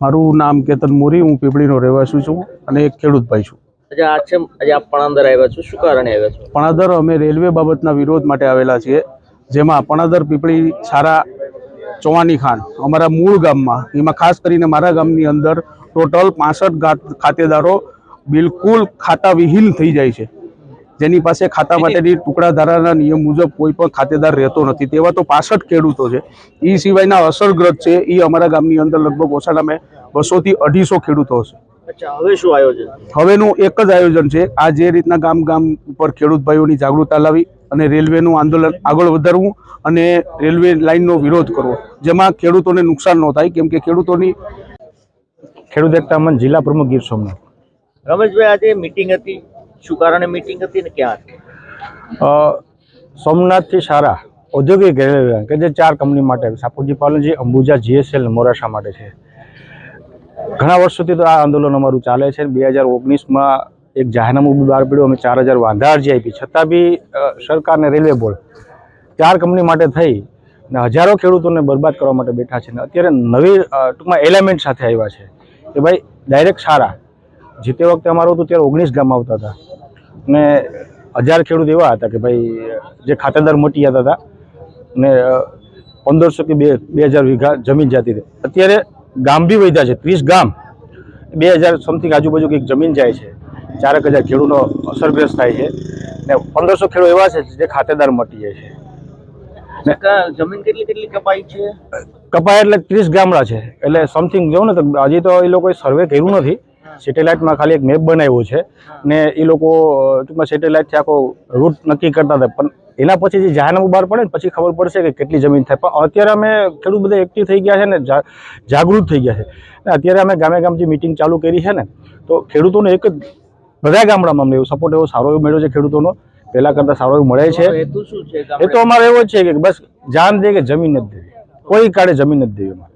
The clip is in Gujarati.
મારું નામ કેતન મોરી હું પીપળીનો રહેવાસી છું અને એક ખેડૂત ભાઈ છું. આજે આ છે આજે આપ પણાંદર આવ્યા છો શું કારણે આવ્યા છો? પણાદર અમે રેલવે બાબતના વિરોધ માટે આવેલા છીએ જેમાં પણાદર પીપળી છારા ચોવાની ખાન અમારા મૂળ ગામમાં એમાં ખાસ કરીને મારા ગામની અંદર ટોટલ પાસઠ ખાતેદારો બિલકુલ ખાતાવિહીન થઈ જાય છે. જેની પાસે ખાતા માટેની ટુકડા ધારાના નિયમ મુજબ કોઈ પણ ખાતેદાર રહેતો નથી. તેવા તો પાસઠ ખેડૂતો છે. એ સિવાયના અસરગ્રસ્ત છે. એ અમારા ગામની અંદર લગભગ ઓછાના મેં બસોથી અઢીસો ખેડૂતો હશે. હવે શું આયોજન? હવેનું એક જ આયોજન છે. આ જે રીતના ગામ ગામ ઉપર ખેડૂત ભાઈઓની જાગૃતતા લાવી અને રેલવેનું આંદોલન આગળ વધારવું અને રેલવે લાઇનનો વિરોધ કરવો. જેમાં ખેડૂતોને નુકસાન ન થાય કેમ કે ખેડૂતોની ખેડૂત એકતા જિલ્લા પ્રમુખ ગીર સોમનાથ. રમેશભાઈ આજે મિટિંગ હતી. શું કારણે મીટિંગ હતી ને ક્યાં સોમનાથથી સારા ઔદ્યોગિક રેલવે કે જે ચાર કંપની માટે સાપુજી પાલનજી અંબુજા, જીએસએલ મોરાશા માટે છે. ઘણા વર્ષોથી તો આ આંદોલન અમારું ચાલે છે. બે હજાર ઓગણીસમાં એક જાહેરનામું બી બહાર પડ્યું. અમે ચાર હજાર વાંધા અરજી આપી. છતાં બી સરકારને રેલવે બોર્ડ ચાર કંપની માટે થઈ ને હજારો ખેડૂતોને બરબાદ કરવા માટે બેઠા છે ને અત્યારે નવી ટૂંકમાં એલિમેન્ટ સાથે આવ્યા છે કે ભાઈ, ડાયરેક્ટ સારા. જે તે વખતે અમારું હતું ત્યારે ઓગણીસ ગામ આવતા હતા. ને હજાર ખેડૂત એવા હતા કે ભાઈ જે ખાતેદાર મટી જતા હતા. ને પંદરસો કે બે બે હજાર વીઘા જમીન જતી હતી. અત્યારે ગામ બી વધ્યા છે ત્રીસ ગામ. બે હજાર સમથિંગ આજુબાજુ કંઈક જમીન જાય છે. ચારેક હજાર ખેડૂતો અસરગ્રસ્ત થાય છે. ને પંદરસો ખેડૂત એવા છે જે ખાતેદાર મટી જાય છે. જમીન કેટલી કેટલી કપાઈ છે? કપાય એટલે ત્રીસ ગામડા છે. એટલે સમથિંગ જોઉં ને તો હજી તો એ લોકોએ સર્વે કર્યું નથી. સેટેલાઇટમાં ખાલી એક મેપ બનાવ્યો છે ને એ લોકો ટૂંકમાં સેટેલાઇટથી આખો રૂટ નક્કી કરતા હતા. પણ એના પછી જે જાહેરનામું બહાર પડે ને પછી ખબર પડશે કે કેટલી જમીન થાય. પણ અત્યારે અમે ખેડૂત બધા એક્ટિવ થઈ ગયા છે ને જાગૃત થઈ ગયા છે. અત્યારે અમે ગામે ગામ જે મિટિંગ ચાલુ કરી છે ને તો ખેડૂતોને એક જ બધા ગામડામાં અમને એવો સપોર્ટ એવો સારો એવો મળ્યો છે ખેડૂતોનો. પહેલાં કરતાં સારો એવો મળે છે. શું એ તો અમારો એવો જ છે કે બસ જાન દે કે જમીન નથી દેવી કોઈ કાળે જમીન નથી દેવી અમારે.